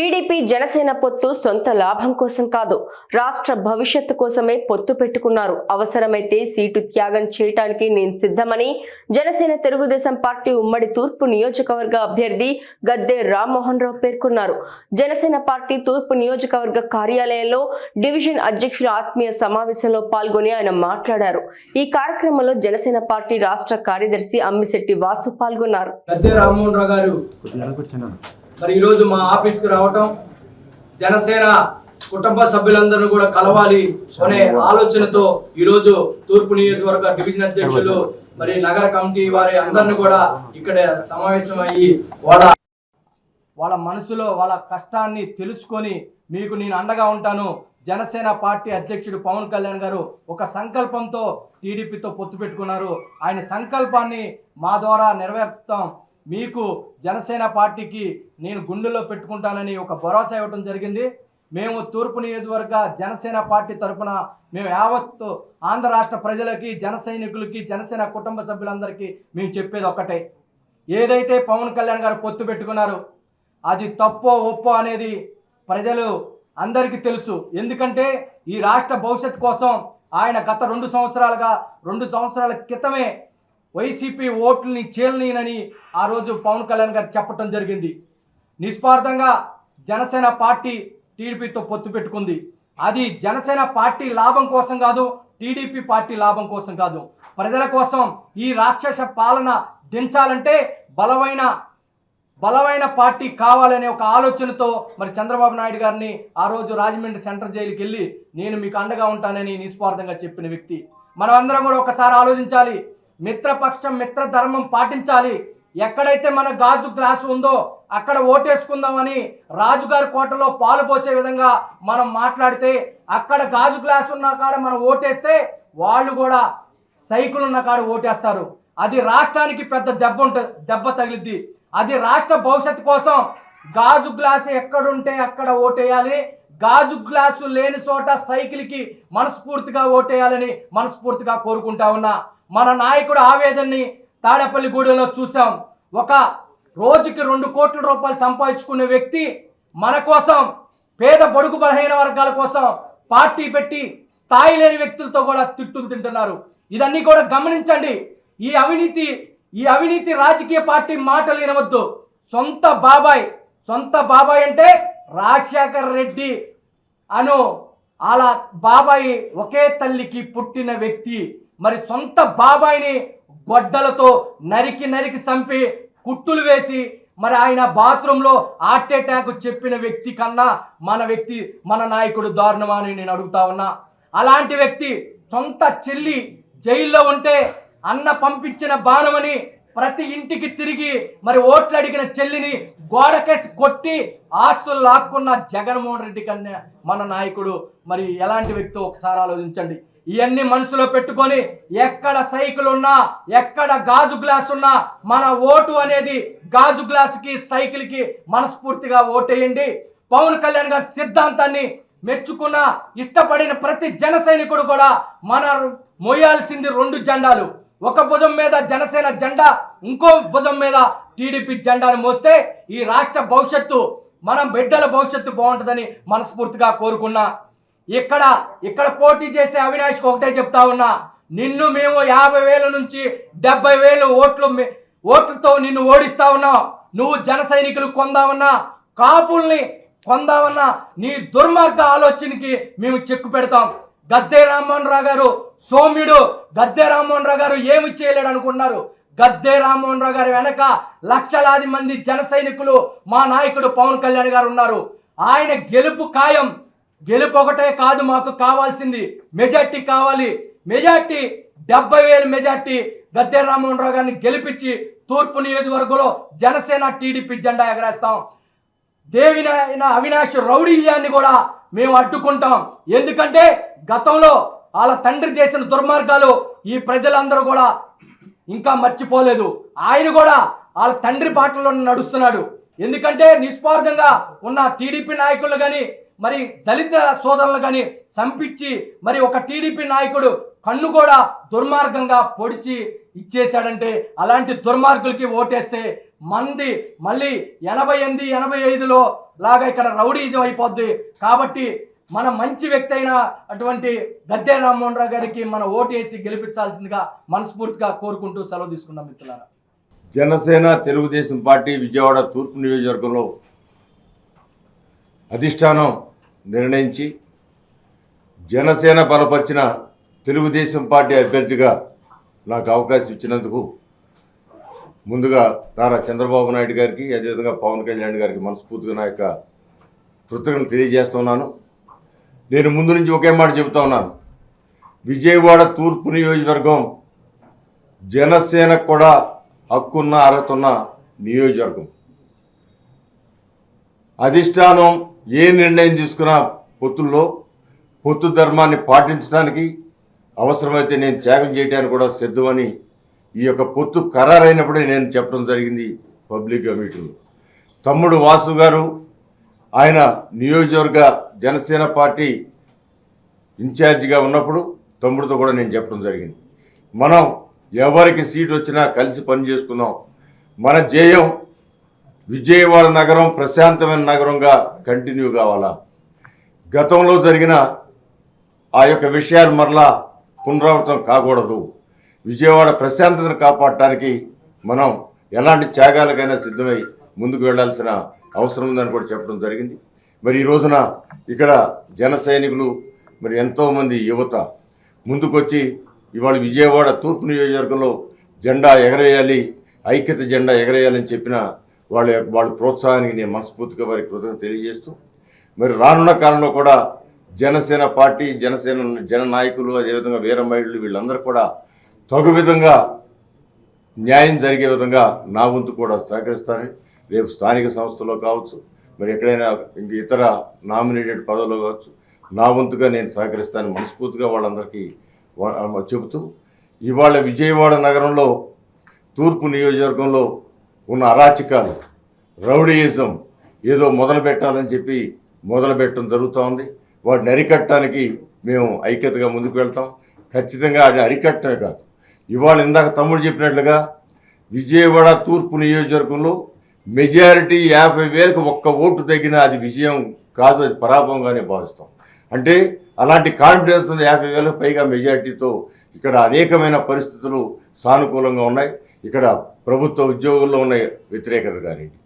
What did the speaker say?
TDP Janasena పొత్తు సొంత లాభం కోసం కాదు రాష్ట్ర భవిష్యత్తు కోసమే పొత్తు పెట్టుకున్నారు. అవసరమైతే సీటు త్యాగం చేయటానికి నేను సిద్ధమని జనసేన తెలుగుదేశం పార్టీ ఉమ్మడి తూర్పు నియోజకవర్గ అభ్యర్థి గద్దె రామ్మోహన్ రావు పేర్కొన్నారు. జనసేన పార్టీ తూర్పు నియోజకవర్గ కార్యాలయంలో డివిజన్ అధ్యక్షుల ఆత్మీయ సమావేశంలో పాల్గొని ఆయన మాట్లాడారు. ఈ కార్యక్రమంలో జనసేన పార్టీ రాష్ట్ర కార్యదర్శి అమ్మిశెట్టి వాసు పాల్గొన్నారు. మరి ఈరోజు మా ఆఫీస్కి రావటం జనసేన కుటుంబ సభ్యులందరూ కూడా కలవాలి అనే ఆలోచనతో ఈరోజు తూర్పు నియోజకవర్గ డివిజన్ అధ్యక్షులు మరి నగర కమిటీ వారి అందరిని కూడా ఇక్కడ సమావేశం అయ్యి వాళ్ళ వాళ్ళ మనసులో వాళ్ళ కష్టాన్ని తెలుసుకొని మీకు నేను అండగా ఉంటాను. జనసేన పార్టీ అధ్యక్షుడు పవన్ కళ్యాణ్ గారు ఒక సంకల్పంతో టీడీపీతో పొత్తు పెట్టుకున్నారు. ఆయన సంకల్పాన్ని మా ద్వారా నెరవేర్తాం. మీకు జనసేన పార్టీకి నేను గుండెల్లో పెట్టుకుంటానని ఒక భరోసా ఇవ్వడం జరిగింది. మేము తూర్పు నియోజకవర్గ జనసేన పార్టీ తరఫున మేము యావత్ ఆంధ్ర రాష్ట్ర ప్రజలకి జన సైనికులకి జనసేన కుటుంబ సభ్యులందరికీ మేము చెప్పేది ఒక్కటే. ఏదైతే పవన్ కళ్యాణ్ గారు పొత్తు పెట్టుకున్నారు అది తప్పో ఒప్పో అనేది ప్రజలు అందరికీ తెలుసు. ఎందుకంటే ఈ రాష్ట్ర భవిష్యత్తు కోసం ఆయన గత రెండు సంవత్సరాలుగా రెండు సంవత్సరాల క్రితమే వైసీపీ ఓట్లని చేలనీయనని ఆ రోజు పవన్ కళ్యాణ్ గారు చెప్పడం జరిగింది. నిస్వార్థంగా జనసేన పార్టీ టీడీపీతో పొత్తు పెట్టుకుంది. అది జనసేన పార్టీ లాభం కోసం కాదు టీడీపీ పార్టీ లాభం కోసం కాదు. ప్రజల కోసం ఈ రాక్షస పాలన దించాలంటే బలమైన బలమైన పార్టీ కావాలనే ఒక ఆలోచనతో మరి చంద్రబాబు నాయుడు గారిని ఆ రోజు రాజమండ్రి సెంట్రల్ జైలుకి వెళ్ళి నేను మీకు అండగా ఉంటానని నిస్వార్థంగా చెప్పిన వ్యక్తి. మనమందరం కూడా ఒకసారి ఆలోచించాలి. మిత్రపక్షం మిత్ర ధర్మం పాటించాలి. ఎక్కడైతే మన గాజు గ్లాసు ఉందో అక్కడ ఓటేసుకుందామని రాజుగారి కోటలో పాలు పోసే విధంగా మనం మాట్లాడితే అక్కడ గాజు గ్లాసు ఉన్న కాడ మనం ఓటేస్తే వాళ్ళు కూడా సైకిల్ ఉన్న కాడ ఓటేస్తారు. అది రాష్ట్రానికి పెద్ద దెబ్బ ఉంటుంది దెబ్బ తగిలిద్ది. అది రాష్ట్ర భవిష్యత్తు కోసం గాజు గ్లాసు ఎక్కడుంటే అక్కడ ఓటేయాలి. గాజు గ్లాసు లేని చోట సైకిల్కి మనస్ఫూర్తిగా ఓటేయాలని మనస్ఫూర్తిగా కోరుకుంటా ఉన్నా. మన నాయకుడు ఆవేదనని తాడేపల్లిగూడెంలో చూసాం ఒక రోజుకి రెండు కోట్ల రూపాయలు సంపాదించుకునే వ్యక్తి మన కోసం పేద బడుగు బలహీన వర్గాల కోసం పార్టీ పెట్టి స్థాయి లేని వ్యక్తులతో కూడా తిట్టులు తింటున్నారు. ఇదన్నీ కూడా గమనించండి. ఈ అవినీతి ఈ అవినీతి రాజకీయ పార్టీ మాటలు వినవద్దు. సొంత బాబాయ్ సొంత బాబాయ్ అంటే రాజశేఖర్ రెడ్డి అను అలా బాబాయి ఒకే తల్లికి పుట్టిన వ్యక్తి. మరి సొంత బాబాయిని గొడ్డలతో నరికి నరికి చంపి కుట్టులు వేసి మరి ఆయన బాత్రూంలో హార్ట్ అటాక్ చెప్పిన వ్యక్తి కన్నా మన వ్యక్తి మన నాయకుడు దారుణమాని నేను అడుగుతా ఉన్నా. అలాంటి వ్యక్తి సొంత చెల్లి జైల్లో ఉంటే అన్న పంపించిన బాణమని ప్రతి ఇంటికి తిరిగి మరి ఓట్లు అడిగిన చెల్లిని గోడకేసి కొట్టి ఆస్తులు లాక్కున్న జగన్మోహన్ రెడ్డి కన్నా మన నాయకుడు. మరి ఎలాంటి వ్యక్తి ఒకసారి ఆలోచించండి. ఇవన్నీ మనసులో పెట్టుకొని ఎక్కడ సైకిల్ ఉన్నా ఎక్కడ గాజు గ్లాస్ ఉన్నా మన ఓటు అనేది గాజు గ్లాసుకి సైకిల్కి మనస్ఫూర్తిగా ఓటేయండి. పవన్ కళ్యాణ్ గారి సిద్ధాంతాన్ని మెచ్చుకున్న ఇష్టపడిన ప్రతి జన సైనికుడు కూడా మన మోయాల్సింది రెండు జెండాలు. ఒక భుజం మీద జనసేన జెండా ఇంకో భుజం మీద టీడీపీ జెండాను మోస్తే ఈ రాష్ట్ర భవిష్యత్తు మనం బిడ్డల భవిష్యత్తు బాగుంటుందని మనస్ఫూర్తిగా కోరుకున్నా. ఇక్కడ ఇక్కడ పోటీ చేసే అవినాష్కి ఒకటే చెప్తా ఉన్నా. నిన్ను మేము యాభై వేల నుంచి డెబ్బై వేలు ఓట్లు ఓట్లతో నిన్ను ఓడిస్తా ఉన్నావు నువ్వు జన సైనికులు కొందామన్నా కాపుల్ని కొందామన్నా నీ దుర్మార్గ ఆలోచనకి మేము చెక్కు పెడతాం. గద్దే రామ్మోహన్ రావు గారు సౌమ్యుడు. గద్దే రామ్మోహన్ రావు గారు ఏమి చేయలేడు అనుకున్నారు గద్దే రామ్మోహన్ రావు గారి వెనక లక్షలాది మంది జన సైనికులు మా నాయకుడు పవన్ కళ్యాణ్ గారు ఉన్నారు. ఆయన గెలుపు ఖాయం. గెలుపొకటే కాదు మాకు కావాల్సింది మెజార్టీ కావాలి. మెజార్టీ డెబ్బై వేల మెజార్టీ గద్దె రామ్మోహన్ గారిని గెలిపించి తూర్పు నియోజకవర్గంలో జనసేన టీడీపీ జెండా ఎగరేస్తాం. దేవినైన అవినాష్ రౌడీయాన్ని కూడా మేము అడ్డుకుంటాం. ఎందుకంటే గతంలో వాళ్ళ తండ్రి చేసిన దుర్మార్గాలు ఈ ప్రజలందరూ కూడా ఇంకా మర్చిపోలేదు. ఆయన కూడా వాళ్ళ తండ్రి పాటల్లో నడుస్తున్నాడు. ఎందుకంటే నిస్వార్థంగా ఉన్న టీడీపీ నాయకులు కానీ మరి దళిత సోదరులు కానీ చంపించి మరి ఒక టీడీపీ నాయకుడు కన్ను కూడా దుర్మార్గంగా పొడిచి ఇచ్చేశాడంటే అలాంటి దుర్మార్గులకి ఓటేస్తే మంది మళ్ళీ ఎనభై ఎనిమిది ఎనభై ఐదులో లాగా ఇక్కడ రౌడీజం అయిపోద్ది. కాబట్టి మన మంచి వ్యక్తి అయిన అటువంటి గద్దె రామ్మోహన్ రావు గారికి మన ఓటు వేసి గెలిపించాల్సిందిగా మనస్ఫూర్తిగా కోరుకుంటూ సెలవు తీసుకున్నాం మిత్రులారా. జనసేన తెలుగుదేశం పార్టీ విజయవాడ తూర్పు నియోజకవర్గంలో అధిష్టానం నిర్ణయించి జనసేన బలపరిచిన తెలుగుదేశం పార్టీ అభ్యర్థిగా నాకు అవకాశం ఇచ్చినందుకు ముందుగా నారా చంద్రబాబు నాయుడు గారికి అదేవిధంగా పవన్ కళ్యాణ్ గారికి మనస్ఫూర్తిగా నా యొక్క కృతజ్ఞతలు తెలియజేస్తున్నాను. నేను ముందు నుంచి ఒకే మాట చెబుతా ఉన్నాను. విజయవాడ తూర్పు నియోజకవర్గం జనసేనకు కూడా హక్కున్న అర్హత ఉన్న నియోజకవర్గం. అధిష్టానం ఏ నిర్ణయం తీసుకున్నా పొత్తుల్లో పొత్తు ధర్మాన్ని పాటించడానికి అవసరమైతే నేను త్యాగం చేయడానికి కూడా సిద్ధమని ఈ యొక్క పొత్తు ఖరారైనప్పుడే నేను చెప్పడం జరిగింది పబ్లిక్ మీటింగ్లో తమ్ముడు వాసు గారు ఆయన నియోజకవర్గ జనసేన పార్టీ ఇన్ఛార్జిగా ఉన్నప్పుడు తమ్ముడితో కూడా నేను చెప్పడం జరిగింది. మనం ఎవరికి సీట్ వచ్చినా కలిసి పని చేసుకున్నాం మన జేయం విజయవాడ నగరం ప్రశాంతమైన నగరంగా కంటిన్యూ కావాలా? గతంలో జరిగిన ఆ యొక్క విషయాలు మరలా పునరావృతం కాకూడదు. విజయవాడ ప్రశాంతతను కాపాడటానికి మనం ఎలాంటి త్యాగాలకైనా సిద్ధమై ముందుకు వెళ్ళాల్సిన అవసరం ఉందని కూడా చెప్పడం జరిగింది. మరి ఈ రోజున ఇక్కడ జన సైనికులు మరి ఎంతోమంది యువత ముందుకొచ్చి ఇవాళ విజయవాడ తూర్పు నియోజకవర్గంలో జెండా ఎగరేయాలి ఐక్యత జెండా ఎగరేయాలని చెప్పిన వాళ్ళ యొక్క- వాళ్ళ ప్రోత్సాహానికి నేను మనస్ఫూర్తిగా వారికి కృతజ్ఞత తెలియజేస్తూ మరి రానున్న కాలంలో కూడా జనసేన పార్టీ జనసేన జన నాయకులు అదేవిధంగా వీర మహిళలు వీళ్ళందరూ కూడా తగు విధంగా న్యాయం జరిగే విధంగా నా వంతు కూడా సహకరిస్తానని రేపు స్థానిక సంస్థలో కావచ్చు మరి ఎక్కడైనా ఇంక ఇతర నామినేటెడ్ పదవుల్లో కావచ్చు నా వంతుగా నేను సహకరిస్తాను మనస్ఫూర్తిగా వాళ్ళందరికీ చెబుతూ ఇవాళ విజయవాడ నగరంలో తూర్పు నియోజకవర్గంలో ఉన్న అరాచకాలు రౌడీయిజం ఏదో మొదలు పెట్టాలని చెప్పి మొదలు పెట్టడం జరుగుతూ ఉంది. వాటిని అరికట్టడానికి మేము ఐక్యతగా ముందుకు వెళ్తాం. ఖచ్చితంగా అది అరికట్టమే కాదు. ఇవాళ ఇందాక తమ్ముడు చెప్పినట్లుగా విజయవాడ తూర్పు నియోజకవర్గంలో మెజారిటీ యాభై వేలకు ఒక్క ఓటు తగ్గిన అది విజయం కాదు అది పరాభవంగానే భావిస్తాం. అంటే అలాంటి కాన్ఫిడెన్స్ ఉంది యాభై వేలకు పైగా మెజారిటీతో. ఇక్కడ అనేకమైన పరిస్థితులు సానుకూలంగా ఉన్నాయి. ఇక్కడ ప్రభుత్వ ఉద్యోగుల్లో ఉన్న వ్యతిరేకత కానివ్వండి